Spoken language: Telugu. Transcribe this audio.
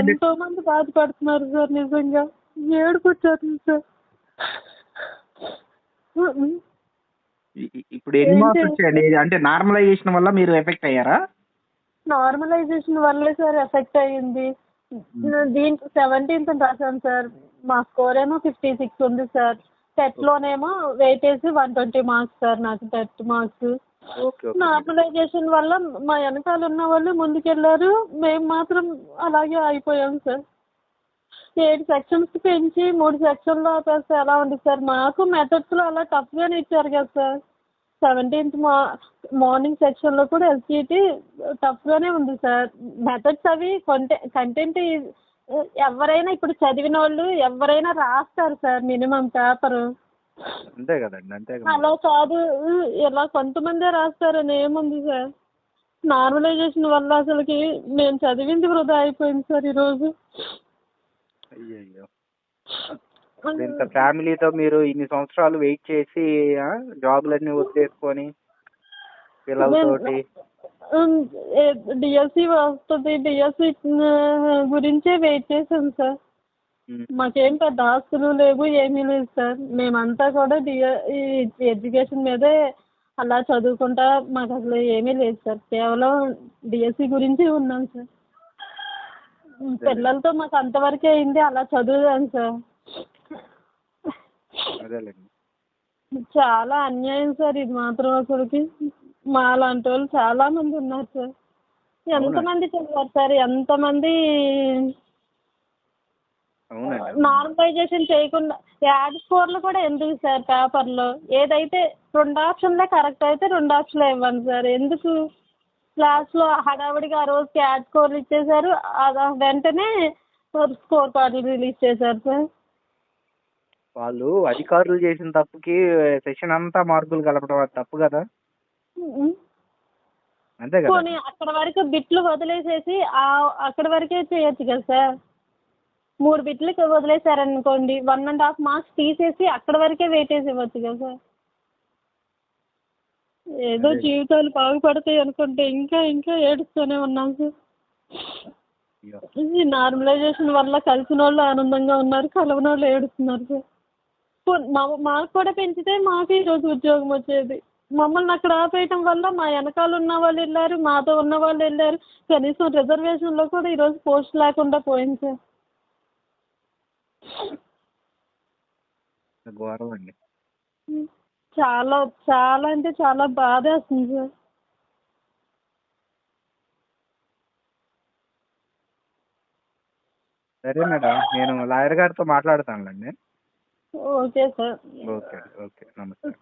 ఎంతో మంది బాధపడుతున్నారు సార్ నిజంగా. వచ్చేస్తుంది సార్. ఇప్పుడు ఎన్ని మార్క్స్? వచ్చాయండి? అంటే నార్మలైజేషన్ వల్ల మీరు ఎఫెక్ట్ అయ్యారా? నార్మలైజేషన్ వల్లే సార్ ఎఫెక్ట్ అయ్యింది. దీంట్లో సెవెంటీన్త్ రాశాను సార్. మా స్కోర్ ఏమో ఫిఫ్టీ సిక్స్ ఉంది sir. టెట్లోనేమో weightage one twenty marks sir నాకు టెట్ మార్క్స్. నార్మలైజేషన్ వల్ల మా వెనకాల ఉన్న వాళ్ళు ముందుకెళ్ళారు మేము మాత్రం అలాగే అయిపోయాం సార్. ఏడు సెక్షన్స్ పెంచి మూడు సెక్షన్లు ఆపేస్తే ఎలా ఉంది సార్? మాకు మెథడ్స్లో అలా టఫ్గానే ఇచ్చారు కదా సార్. సెవెంటీన్త్ మా మార్నింగ్ సెక్షన్లో కూడా ఎస్జిటి టఫ్గానే ఉంది సార్. మెథడ్స్ అవి కొంటే కంటెంట్ ఎవరైనా ఇప్పుడు చదివిన వాళ్ళు ఎవరైనా రాస్తారు సార్ మినిమం పేపరు అంతే కదండి అంతే అలా కాదు ఇలా కొంతమందే రాస్తారని ఏముంది సార్. నార్మలైజేషన్ వల్ల అసలుకి నేను చదివింది వృధా అయిపోయింది సార్ ఈరోజు. అయ్యయ్యో. ఇంత ఫ్యామిలీతో మీరు ఇన్ని సంవత్సరాలు వెయిట్ చేసి జాబులన్నీ వదిలేసుకొని పిల్లలతోటి? డిఎస్సి వస్తుంది డిఎస్సి గురించే వెయిట్ చేశాను సార్. మాకేం పెద్ద ఆస్తులు లేవు ఏమీ లేదు సార్. మేమంతా కూడా డిఎ ఈ ఎడ్యుకేషన్ మీదే అలా చదువుకుంటా మాకు అసలు ఏమీ లేదు సార్. కేవలం డిఎస్సి గురించి ఉన్నాం సార్. పిల్లలతో మాకు అంతవరకే అయింది అలా చదువుదాం సార్. అదేలేండి. చాలా అన్యాయం సార్ ఇది మాత్రం అసలుకి. మా లాంటి వాళ్ళు చాలా మంది ఉన్నారు సార్. ఎంతమంది చదివారు సార్? ఎంతమంది నార్మలైజేషన్ చేయకుండా యాడ్ స్కోర్లు కూడా ఎందుకు సార్ పేపర్లో? ఏదైతే రెండు ఆప్షన్లే కరెక్ట్ అయితే రెండు ఆప్షన్లు ఇవ్వండి సార్. ఎందుకు? క్లాస్లో హడావిడిగా ఆ రోజుకి యాడ్ స్కోర్లు ఇచ్చేశారు అది వెంటనే స్కోర్ కార్డులు రిలీజ్ చేశారు సార్. వాళ్ళు అధికారులు చేసిన తప్పుకి సెషన్ అంతా మార్కులు కలపడం అది తప్పు కదా? అంతే కదా? అక్కడ వరకు బిట్లు వదిలేసేసి అక్కడ వరకే చేయొచ్చు కదా సార్? మూడు బిట్లకి వదిలేశారనుకోండి వన్ అండ్ హాఫ్ మార్క్స్ తీసేసి అక్కడ వరకే వెయిటేజ్ ఇవ్వచ్చు కదా సార్. ఏదో. జీవితాలు బాగుపడతాయి అనుకుంటే ఇంకా ఇంకా ఏడుస్తూనే ఉన్నాం సార్. ఈ నార్మలైజేషన్ వల్ల కలిసిన వాళ్ళు ఆనందంగా ఉన్నారు కలవని వాళ్ళు ఏడుస్తున్నారు సార్. మా మాకు కూడా పెంచితే మాకు ఈరోజు ఉద్యోగం వచ్చేది. మమ్మల్ని అక్కడ ఆపేయటం వల్ల మా వెనకాల ఉన్న వాళ్ళు వెళ్ళారు మాతో ఉన్న వాళ్ళు వెళ్ళారు. కనీసం రిజర్వేషన్లో కూడా ఈరోజు పోస్ట్ లేకుండా పోయింది సార్. ఘోరం అండి చాలా చాలా అంటే చాలా బాధేస్తుంది సార్. సరే మేడం నేను లాయర్ గారితో మాట్లాడతానులేండి. Okay sir. Okay okay namaste sir.